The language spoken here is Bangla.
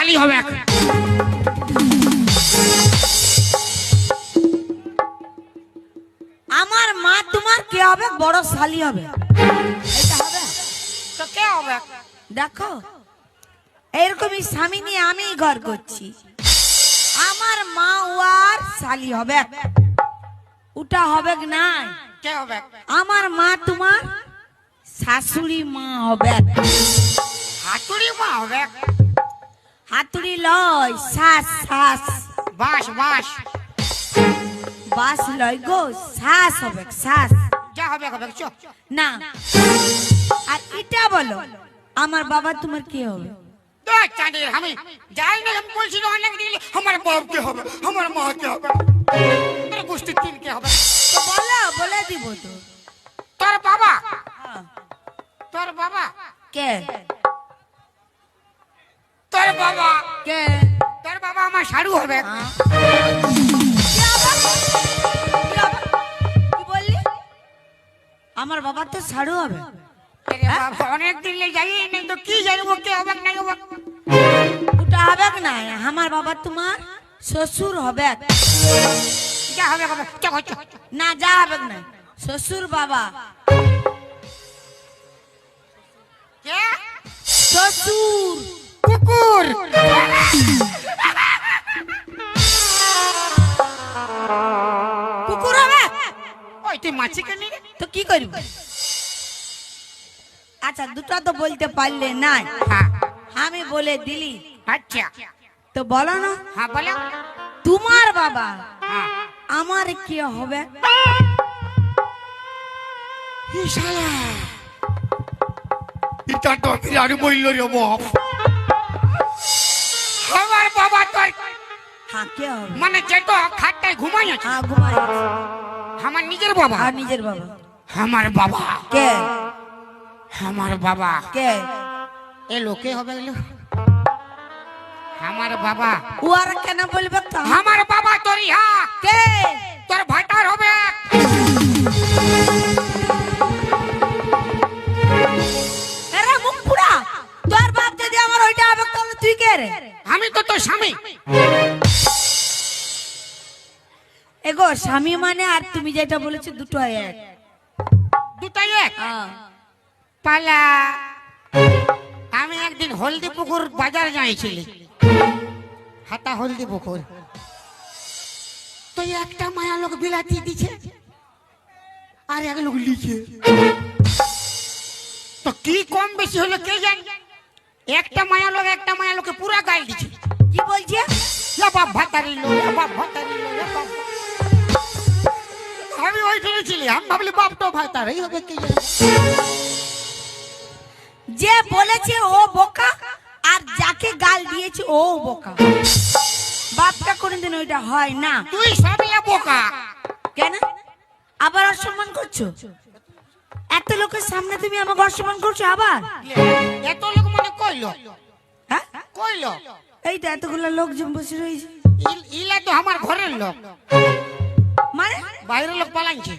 শালি হবে আমার মা তোমার কে হবে? বড় শালি হবে। এটা হবে? তো কে হবে? দেখো এরকমই স্বামী নিয়ে আমি ঘর করছি। আমার মা ওয়ার শালি হবে। ওটা হবে না কে হবে? আমার মা তোমার শাশুড়ি মা হবে। শাশুড়ি মা হবে? হাতুড়ি লয় শ্বাস শ্বাস বাস বাস। বাস লয় গো শ্বাস হবে শ্বাস যা হবে হবে চো। না। আর এটা বলো আমার বাবা তোমার কে হবে? চাঁদের আমি যাই না আমি বলছি অনেক দিন আমার বাপ কে হবে? আমার মা কে হবে? তোর গোষ্ঠীর তিন কে হবে? বলো বলে দিব তো। তোর বাবা? হ্যাঁ। তোর বাবা? কে? কে? তোর বাবা আমার সারু হবে। হ্যাঁ। কি বললি? আমার বাবা তো সাড়ু হবে। অনেক দিন যাই তো কি জানব কে হবে না হবে। ওটা হবে না? আমার বাবা তোমার শ্বশুর হবে। যা হবে না যা হবে না? শ্বশুর বাবা। কে? শ্বশুর। কুকুর। কুকুর হবে? ওই তুই মাছিকে নিয়ে তো কি করবি? আচ্ছা দুটো তো বলতে পারলে নাই। হ্যাঁ। আমি বলে দিলি। আচ্ছা। তো বলো না। হ্যাঁ বলো। তোমার বাবা হ্যাঁ। আমার কি হবে? ই শালা। এটা তো বিরাট বলল রে বাপ। হ্যাঁ কে হবে। মানে যেটা খাটটায় ঘুমাই আছে? হ্যাঁ ঘুমাই আমার নিজের বাবা? আর নিজের বাবা। আমার বাবা? কে? আমার বাবা? কে? এ লোকে হবে এগুলো আমার বাবা। ও আর কেন বলবে তো? আমার বাবা তোর ইহা কে? তোর ভাইটার হবে। তোর বাপ যদি আমার ওইটা হবে তাহলে তুই কে রে? আমি তো তোর স্বামী। স্বামী মানে আর তুমি যেটা বলেছ দুটো এক। দুটাই এক? হ্যাঁ। পালা আমি একদিন হলদি পুকুর বাজার যাইছিলি। হাতা হলদি পুকুর। তো একটা মায়া লোক বিলাতি দিছে আর এক লোক লিখে। তো কি কম বেশি হলো কে জানি? একটা মায়া লোক একটা মায়া লোকে পুরা গাল দিছে। কি বলছে? বাপ ভাতারি লো ইয়া বাপ ভাতারি লো ইয়া বাপ আমি ভাবলি বাপ তো ভাতারই হবে কে যে বলেছে ও বোকা আর যাকে গাল দিয়েছে ও বোকা। বাপটা কোনোদিন ওইটা হয় না। তুই বোকা। কেন? আবার অসম্মান করছ? এত লোকের সামনে তুমি আমাকে অসম্মান করছ আবার? এত লোক মনে কইলো? হ্যাঁ? কইলো? এই তো এতগুলো লোকজন বসে রয়েছে। ইলা তো আমার ঘরের লোক। মানে? বাইরের লোক পালাইছে।